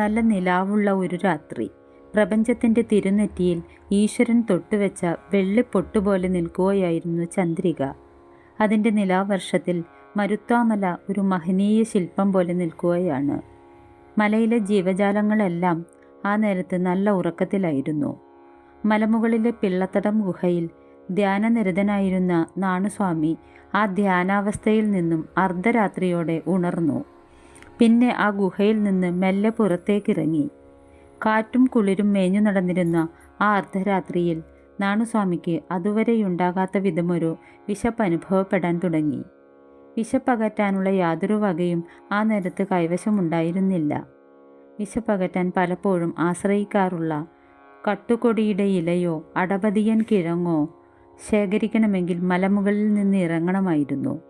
നല്ല നിലാവുള്ള ഒരു രാത്രി. പ്രപഞ്ചത്തിന്റെ തിരുനെറ്റിയിൽ ഈശ്വരൻ തൊട്ടുവെച്ച വെള്ളിപ്പൊട്ടുപോലെ നിൽക്കുകയായിരുന്നു ചന്ദ്രിക. അതിന്റെ നിലാവർഷത്തിൽ മരുത്വാമല ഒരു മഹനീയ ശില്പം പോലെ നിൽക്കുകയാണ്. മലയിലെ ജീവജാലങ്ങളെല്ലാം ആ നേരത്ത് നല്ല ഉറക്കത്തിലായിരുന്നു. മലമുകളിലെ പിള്ളത്തടം ഗുഹയിൽ ധ്യാനനിരതനായിരുന്ന നാണുസ്വാമി ആ ധ്യാനാവസ്ഥയിൽ നിന്നും അർദ്ധരാത്രിയോടെ ഉണർന്നു. പിന്നെ ആ ഗുഹയിൽ നിന്ന് മെല്ലെ പുറത്തേക്കിറങ്ങി. കാറ്റും കുളിരും മേഞ്ഞു നടന്നിരുന്ന ആ അർദ്ധരാത്രിയിൽ നാണുസ്വാമിക്ക് അതുവരെയുണ്ടാകാത്ത വിധമൊരു വിശപ്പ് അനുഭവപ്പെടാൻ തുടങ്ങി. വിശപ്പകറ്റാനുള്ള യാതൊരു വകയും ആ നേരത്ത് കൈവശമുണ്ടായിരുന്നില്ല. വിശപ്പകറ്റാൻ പലപ്പോഴും ആശ്രയിക്കാറുള്ള കട്ടുകൊടിയുടെ ഇലയോ അടപതിയൻ കിഴങ്ങോ ശേഖരിക്കണമെങ്കിൽ മലമുകളിൽ നിന്ന് ഇറങ്ങണമായിരുന്നു.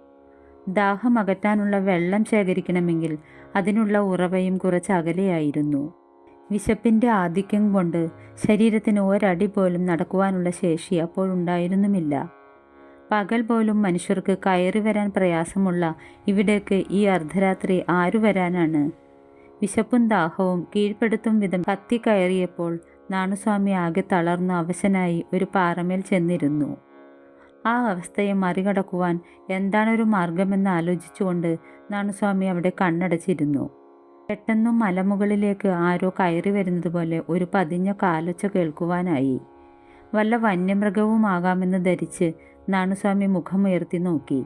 ദാഹം അകറ്റാനുള്ള വെള്ളം ശേഖരിക്കണമെങ്കിൽ അതിനുള്ള ഉറവയും കുറച്ച് അകലെയായിരുന്നു. വിശപ്പിന്റെ ആധിക്യം കൊണ്ട് ശരീരത്തിന് ഒരടി പോലും നടക്കുവാനുള്ള ശേഷി അപ്പോഴുണ്ടായിരുന്നുമില്ല പകൽ പോലും മനുഷ്യർക്ക് കയറി വരാൻ പ്രയാസമുള്ള ഇവിടേക്ക് ഈ അർദ്ധരാത്രി ആരു വരാനാണ്? വിശപ്പും ദാഹവും കീഴ്പ്പെടുത്തും വിധം കത്തി കയറിയപ്പോൾ നാണുസ്വാമി ആകെ തളർന്നു അവശനായി ഒരു പാറമേൽ ചെന്നിരുന്നു. ആ അവസ്ഥയെ മറികടക്കുവാൻ എന്താണൊരു മാർഗമെന്ന് ആലോചിച്ചുകൊണ്ട് നാണുസ്വാമി അവിടെ കണ്ണടച്ചിരുന്നു. പെട്ടെന്നും മലമുകളിലേക്ക് ആരോ കയറി വരുന്നത് പോലെ ഒരു പതിഞ്ഞ കാലൊച്ച കേൾക്കുവാനായി. വല്ല വന്യമൃഗവുമാകാമെന്ന് ധരിച്ച് നാണുസ്വാമി മുഖമുയർത്തി നോക്കി.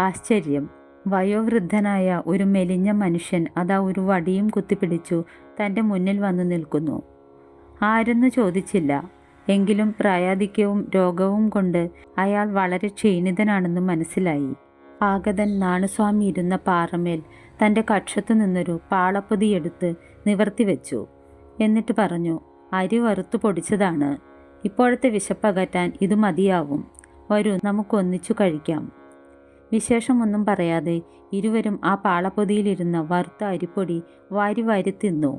ആശ്ചര്യം. വയോവൃദ്ധനായ ഒരു മെലിഞ്ഞ മനുഷ്യൻ അതാ ഒരു വടിയും കുത്തിപ്പിടിച്ചു തന്റെ മുന്നിൽ വന്നു നിൽക്കുന്നു. ആരെന്ന് ചോദിച്ചില്ല. എങ്കിലും പ്രായാധിക്യവും രോഗവും കൊണ്ട് അയാൾ വളരെ ക്ഷീണിതനാണെന്ന് മനസ്സിലായി. ആഗതൻ നാണുസ്വാമി ഇരുന്ന പാറമേൽ തന്റെ കക്ഷത്തു നിന്നൊരു പാളപ്പൊതിയെടുത്ത് നിവർത്തിവെച്ചു എന്നിട്ട് പറഞ്ഞു അരി വറുത്തു പൊടിച്ചതാണ്. ഇപ്പോഴത്തെ വിശപ്പകറ്റാൻ ഇത് മതിയാവും. വരൂ നമുക്കൊന്നിച്ചു കഴിക്കാം വിശേഷമൊന്നും പറയാതെ ഇരുവരും ആ പാളപ്പൊതിയിലിരുന്ന വറുത്ത അരിപ്പൊടി വാരി വാരി തിന്നു.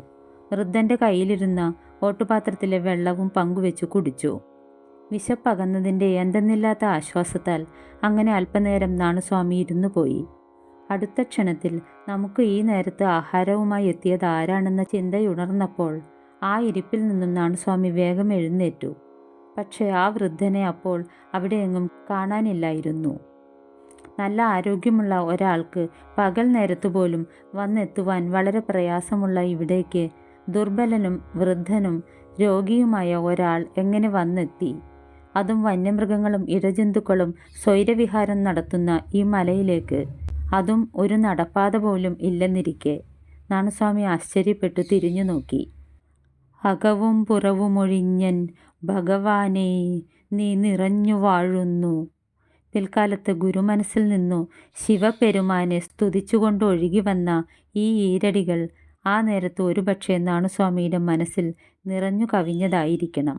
വൃദ്ധന്റെ കയ്യിലിരുന്ന ഓട്ടുപാത്രത്തിലെ വെള്ളവും പങ്കുവെച്ചു കുടിച്ചു. വിശപ്പകന്നതിന്റെ എന്തെന്നില്ലാത്ത ആശ്വാസത്താൽ അങ്ങനെ അല്പനേരം നാണുസ്വാമി ഇരുന്നു പോയി അടുത്ത ക്ഷണത്തിൽ നമുക്ക് ഈ നേരത്ത് ആഹാരവുമായി എത്തിയത് ആരാണെന്ന ചിന്തയുണർന്നപ്പോൾ ആ ഇരിപ്പിൽ നിന്നും നാണുസ്വാമി വേഗം എഴുന്നേറ്റു. പക്ഷേ ആ വൃദ്ധനെ അപ്പോൾ അവിടെയെങ്ങും കാണാനില്ലായിരുന്നു. നല്ല ആരോഗ്യമുള്ള ഒരാൾക്ക് പകൽ നേരത്തു പോലും വന്നെത്തുവാൻ വളരെ പ്രയാസമുള്ള ഇവിടേക്ക് ദുർബലനും വൃദ്ധനും രോഗിയുമായ ഒരാൾ എങ്ങനെ വന്നെത്തി? അതും വന്യമൃഗങ്ങളും ഇഴജന്തുക്കളും സ്വൈരവിഹാരം നടത്തുന്ന ഈ മലയിലേക്ക്. അതും ഒരു നടപ്പാത പോലും ഇല്ലെന്നിരിക്കെ. നാണസ്വാമി ആശ്ചര്യപ്പെട്ടു തിരിഞ്ഞു നോക്കി. അകവും പുറവുമൊഴിഞ്ഞൻ ഭഗവാനെ നീ നിറഞ്ഞു വാഴുന്നു. പിൽക്കാലത്ത് ഗുരുമനസ്സിൽ നിന്നു ശിവപെരുമാനെ സ്തുതിച്ചുകൊണ്ട് ഒഴുകി വന്ന ഈ ഈരടികൾ ആ നേരത്ത് ഒരുപക്ഷെ നാണുസ്വാമിയുടെ മനസ്സിൽ നിറഞ്ഞു കവിഞ്ഞതായിരിക്കണം.